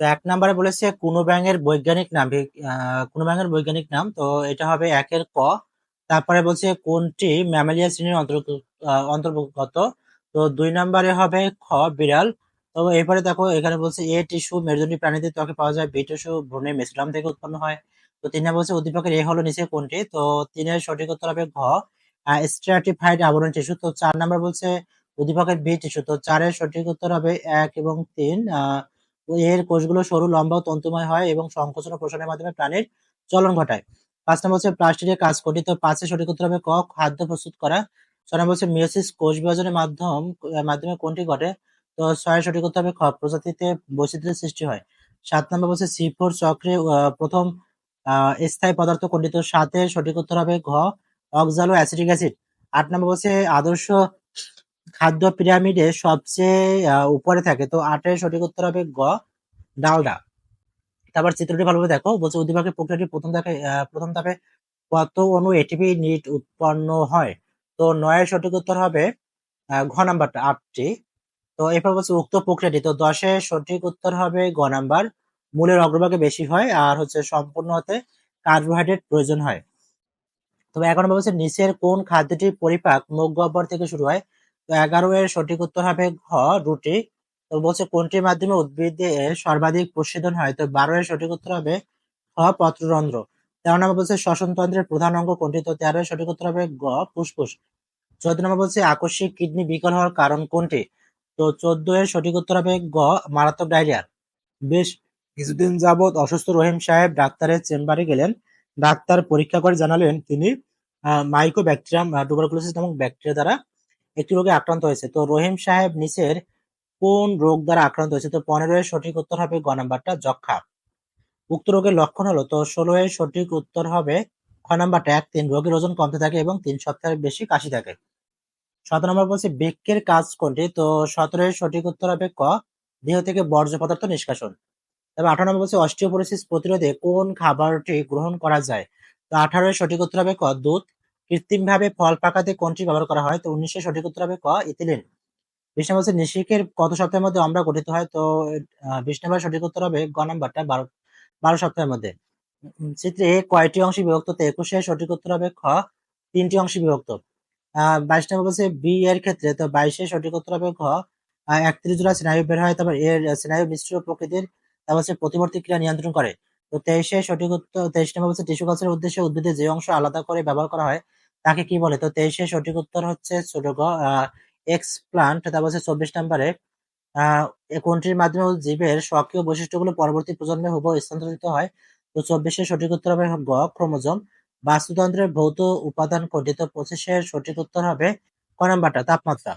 তো এক নম্বরে বলেছে কোনো ব্যাঙের বৈজ্ঞানিক নাম কোনো ব্যাঙের বৈজ্ঞানিক নাম। তো এটা হবে একের ক। তারপরে বলছে কোনটি ম্যামালিয়া শ্রেণির অন্তর্গত? তো দুই নম্বরে হবে খ, বিড়াল। তো এরপরে দেখো, এখানে বলছে এ টিস্যু মেরুদণ্ডী প্রাণীদের ত্বকে পাওয়া যায়, বি টিস্যু ভ্রূণের মেসোডার্ম থেকে উৎপন্ন হয়। তো তিন নম্বর বলছে উদ্দীপকের এ হলো নিচে কোনটি? তো তিনের সঠিক উত্তর হবে ঘ। স্ট্রাটিফাইড আবরণ টিস্যু। তো চার নম্বর বলছে উদ্দীপকের বি টিস্যু। তো চারের সঠিক উত্তর হবে এক এবং তিন। আহ এর কোষগুলো সরু, লম্বা তন্তুময় হয় এবং সংকোচন ও প্রসারণের মাধ্যমে প্রাণীর চলন ঘটায়। পাঁচ নম্বর হচ্ছে প্লাস্টিকের কাজ কোনটি তো সঠিক উত্তর হবে ক, খাদ্য প্রস্তুত করা। ছয় নম্বর হচ্ছে মিওসিস কোষ বিভাজনের মাধ্যম মাধ্যমে কোনটি ঘটে? তো ছয় সঠিক উত্তর হবে খ, প্রজাতিতে বৈচিত্র্যের সৃষ্টি হয়। সাত নম্বর হচ্ছে সি ফোর চক্রে প্রথম স্থায়ী পদার্থ কোনটি তো সাতের সঠিক উত্তর হবে ঘ, অক্সালো অ্যাসিটিক অ্যাসিড। আট নম্বর বলছে আদর্শ খাদ্য পিরামিডে সবচেয়ে উপরে থাকে। তো আটের সঠিক উত্তর হবে গ, ডালডা। তারপর চিত্রটি ভালোভাবে দেখো। বলছে উদ্দীপকের প্রক্রিয়াটি প্রথম ধাপে প্রথম ধাপে কত অনু এটিপি নিট উৎপন্ন হয়? তো নয়ের সঠিক উত্তর হবে ঘ নাম্বারটা, আটটি। তো এরপর বলছে উক্ত প্রক্রিয়াটি। তো দশের সঠিক উত্তর হবে গ নাম্বার। মূলের অগ্রভাগে বেশি হয় আর হচ্ছে সম্পূর্ণ হতে কার্বোহাইড্রেট প্রয়োজন হয়। তবে এখন বলছে নিচের কোন খাদ্যটির পরিপাক মুখ গহ্বর থেকে শুরু হয়? তো এগারো এর সঠিক উত্তর হবে ঘ, রুটি। তো বলছে কোনটির মাধ্যমে উদ্ভিদের সর্বাধিক প্রশোধন হয়? তো বারো এর সঠিক উত্তর হবে ঘ, পত্ররন্ধ্র। তেরো নম্বর বলছে শ্বসনতন্ত্রের প্রধান অঙ্গ কোনটি? তো তেরো এর সঠিক উত্তর হবে গ ফুসফুস। চোদ্দ নম্বর বলছে আকস্মিক কিডনি বিকল হওয়ার কারণ কোনটি? তো চোদ্দ এর সঠিক উত্তর হবে গ মারাত্মক ডায়রিয়া। বেশ, কিছুদিন যাবৎ অসুস্থ রহিম সাহেব ডাক্তারের চেম্বারে গেলেন। ডাক্তার পরীক্ষা করে জানালেন তিনি মাইকো ব্যাকটেরিয়াম টুবারকুলোসিস নামক ব্যাকটেরিয়া দ্বারা একটি রোগে আক্রান্ত হয়েছে। তো রহিম সাহেব নিচের কোন রোগ দ্বারা আক্রান্ত হয়েছে? তো পনেরো এর সঠিক উত্তর হবে গ নাম্বারটা যক্ষা উক্ত রোগের লক্ষণ হলো, তো ষোলো এর সঠিক উত্তর হবে খ নাম্বারটা এক, তিন, রোগের ওজন কমতে থাকে এবং তিন সপ্তাহের বেশি কাশি থাকে। সতেরো নম্বর বলছে বৃক্ষের কাজ কোনটি? তো সতেরো এর সঠিক উত্তর হবে ক, দেহ থেকে বর্জ্য পদার্থ নিষ্কাশন। তবে আঠারো নম্বর বলছে, অস্টিওপোরোসিস প্রতিরোধে কোন খাবারটি গ্রহণ করা যায়? তো আঠারো সঠিক উত্তর হবে ক, দুধ। কৃত্রিমভাবে ফল পাকাতে কোনটি ব্যবহার করা হয়? তো উনিশের সঠিক উত্তর হবে ক, ইথিলিন। বিশ নম্বর নিষেকের কত সপ্তাহের মধ্যে আমরা গঠিত হয়? তো বিশ নম্বর সঠিক উত্তর হবে গ নাম্বারটা, বারো বারো সপ্তাহের মধ্যে। চিত্রে কয়টি অংশে বিভক্ত? তো একুশের সঠিক উত্তর হবে খ, তিনটি অংশে বিভক্ত। বাইশ নম্বর বলছে বি এর ক্ষেত্রে, তো বাইশের সঠিক উত্তর হবে ঘ একত্রিশ জোড়া স্নায়ু বের হয়, তারপর এর স্নায়ু মিশ্র প্রকৃতির, তারপর হচ্ছে প্রতিবর্তী ক্রিয়া নিয়ন্ত্রণ করে। তো তেইশের সঠিক উত্তর, তেইশ নম্বর বলছে টিস্যু কালচারের উদ্দেশ্যে উদ্ভিদের যে অংশ আলাদা করে ব্যবহার করা হয় তাকে কি বলে? তো তেইশে সঠিক উত্তর হচ্ছে ছোট গ এক্স প্লান্ট তারপর হচ্ছে চব্বিশ নম্বরে। কোনটির মাধ্যমে জীবের স্বকীয় বৈশিষ্ট্যগুলো পরবর্তী প্রজন্মে হুব স্থানান্তরিত হয়? তো চব্বিশে সঠিক উত্তর হবে গ, ক্রোমোজম। বাস্তুতন্ত্রের ভৌত উপাদান কোনটি তো পঁচিশের সঠিক উত্তর হবে ক নাম্বারটা, তাপমাত্রা।